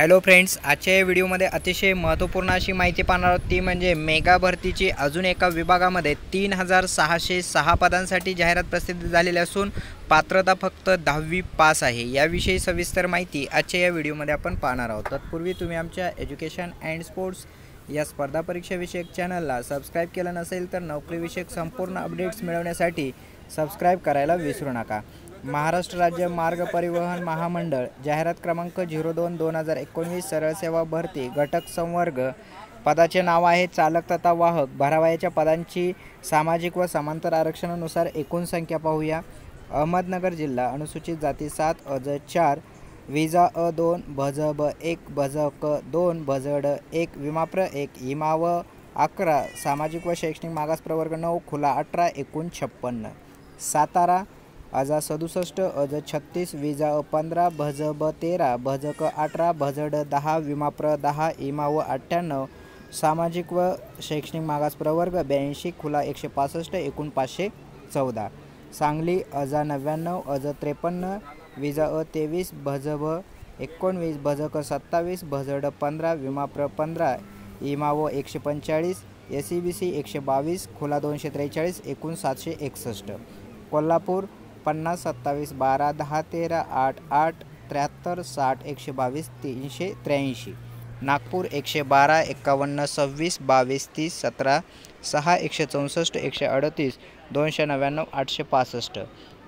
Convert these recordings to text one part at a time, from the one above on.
Hello friends आजच्या या व्हिडिओमध्ये अतिशय महत्त्वपूर्ण अशी माहिती पाहणार आहोत. ती म्हणजे मेगा भरतीची अजून एका विभागामध्ये तीन हजार सहाशे सहा पदांसाठी जाहिरात प्रसिद्ध झालेली असून पात्रता फक्त दहावी पास आहे. याविषयी सविस्तर माहिती आजच्या या व्हिडिओमध्ये आपण पाहणार आहोत. तत्पूर्वी तुम्ही आमच्या एज्युकेशन अँड स्पोर्ट्स या स्पर्धा परीक्षाविषयक चॅनलला सबस्क्राईब केलं नसेल तर नोकरीविषयक संपूर्ण अपडेट्स मिळवण्यासाठी सबस्क्राईब करायला विसरू नका. महाराष्ट्र राज्य मार्ग परिवहन महामंडळ जाहिरात क्रमांक झिरो दोन दोन हजार एकोणवीस सरळ सेवा भरती घटक संवर्ग पदाचे नाव आहे चालक तथा वाहक. भरावयाच्या पदांची सामाजिक व समांतर आरक्षणानुसार एकूण संख्या पाहूया. अहमदनगर जिल्हा अनुसूचित जाती सात अज चार विजा अ दोन भज ब एक भज क दोन भजड एक विमाप्र एक इमाव अकरा सामाजिक व शैक्षणिक मागास प्रवर्ग नऊ खुला अठरा एकूण छप्पन्न सातारा अजा सदुसष्ट अज छत्तीस विजा अ पंधरा भज ब तेरा भजक अठरा भजड दहा विमाप्र दहा इमा व अठ्ठ्याण्णव सामाजिक व शैक्षणिक मागास प्रवर्ग ब्याऐंशी खुला एकशे पासष्ट एकूण पाचशे चौदा. सांगली अजा नव्याण्णव अज त्रेपन्न विजा अ तेवीस भज एकोणवीस भजक सत्तावीस भजड पंधरा विमाप्र पंधरा इमा व एकशे पंचेचाळीस एस सी बी सी एकशे बावीस खुला दोनशे त्रेचाळीस एकूण सातशे एकसष्ट. कोल्हापूर पन्नास सत्तावीस बारा दहा तेरा आठ आठ त्र्याहत्तर साठ एकशे बावीस तीनशे त्र्याऐंशी. नागपूर एकशे बारा एक्कावन्न सव्वीस बावीस तीस सतरा सहा एकशे चौसष्ट एकशे अडतीस दोनशे नव्याण्णव आठशे पासष्ट.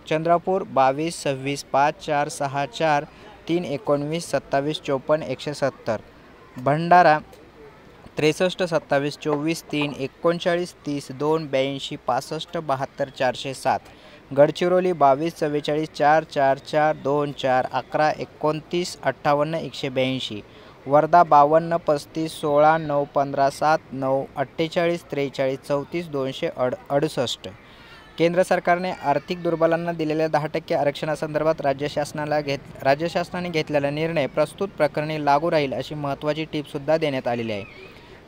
चंद्रपूर बावीस सव्वीस पाच चार सहा चार तीन एकोणवीस सत्तावीस चोपन्न एकशे सत्तर. भंडारा त्रेसष्ट सत्तावीस चोवीस तीन एकोणचाळीस तीस दोन ब्याऐंशी पासष्ट बहात्तर चारशे सात. गडचिरोली बावीस चव्वेचाळीस चार चार चार दोन चार अकरा एकोणतीस अठ्ठावन्न एकशे ब्याऐंशी. वर्धा बावन्न पस्तीस सोळा नऊ पंधरा सात नऊ अठ्ठेचाळीस त्रेचाळीस चौतीस दोनशे अड अडुसष्ट. केंद्र सरकारने आर्थिक दुर्बलांना दिलेल्या दहा टक्के आरक्षणासंदर्भात राज्य शासनाला घेत राज्य शासनाने घेतलेला निर्णय प्रस्तुत प्रकरणी लागू राहील अशी महत्त्वाची टीपसुद्धा देण्यात आलेली आहे.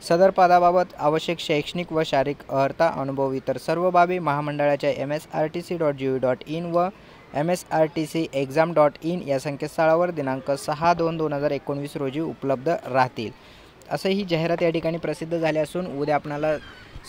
सदर पदाबाबत आवश्यक शैक्षणिक व शारीरिक अर्हता अनुभव इतर सर्व बाबी महामंडळाच्या M S R T C dot G V dot in व M S R T C exam dot in या संकेतस्थळावर दिनांक सहा दोन दोन हजार एकोणवीस रोजी उपलब्ध राहतील. असं ही जाहिरात या ठिकाणी प्रसिद्ध झाली असून उद्या आपणाला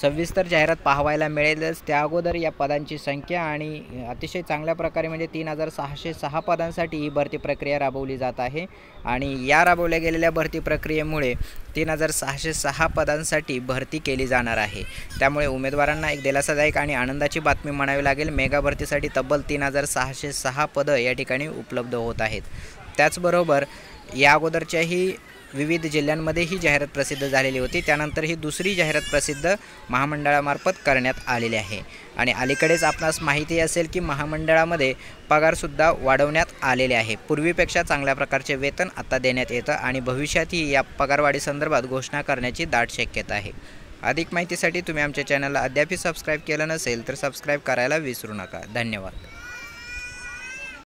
सविस्तर जाहिरात पाहायला मिळेलच. त्या अगोदर या पदांची संख्या आणि अतिशय चांगल्या प्रकारे म्हणजे तीन हजार सहाशे सहा पदांसाठी ही भरती प्रक्रिया राबवली जात आहे. आणि या राबवल्या गेलेल्या भरती प्रक्रियेमुळे तीन हजार सहाशे सहा पदांसाठी भरती केली जाणार आहे. त्यामुळे उमेदवारांना एक दिलासादायक आणि आनंदाची बातमी म्हणावी लागेल. मेगा भरतीसाठी तब्बल तीन हजार सहाशे सहा पदं या ठिकाणी उपलब्ध होत आहेत. त्याचबरोबर या अगोदरच्याही विविध जिल्ह्यांमध्ये ही जाहिरात प्रसिद्ध झालेली होती. त्यानंतर ही दुसरी जाहिरात प्रसिद्ध महामंडळामार्फत करण्यात आलेली आहे. आणि अलीकडेच आपणास माहिती असेल की महामंडळामध्ये पगारसुद्धा वाढवण्यात आलेले आहे. पूर्वीपेक्षा चांगल्या प्रकारचे वेतन आता देण्यात येतं आणि भविष्यातही या पगारवाढीसंदर्भात घोषणा करण्याची दाट शक्यता आहे. अधिक माहितीसाठी तुम्ही आमच्या चॅनलला अद्यापही सबस्क्राईब केलं नसेल तर सबस्क्राईब करायला विसरू नका. धन्यवाद.